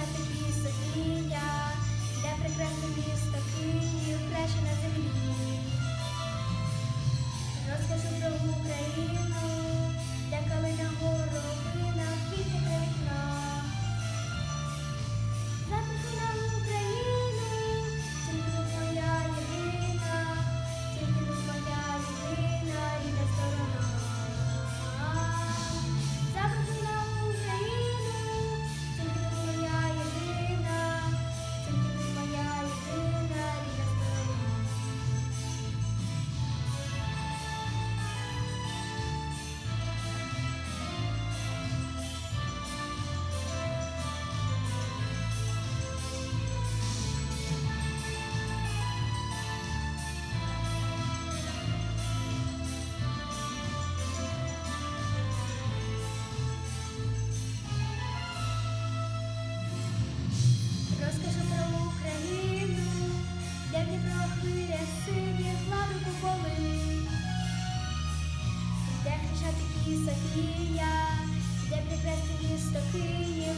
такі Софія, де прекрасне місто Київ, краще на землі. Софія, де прекрасне місто Київ,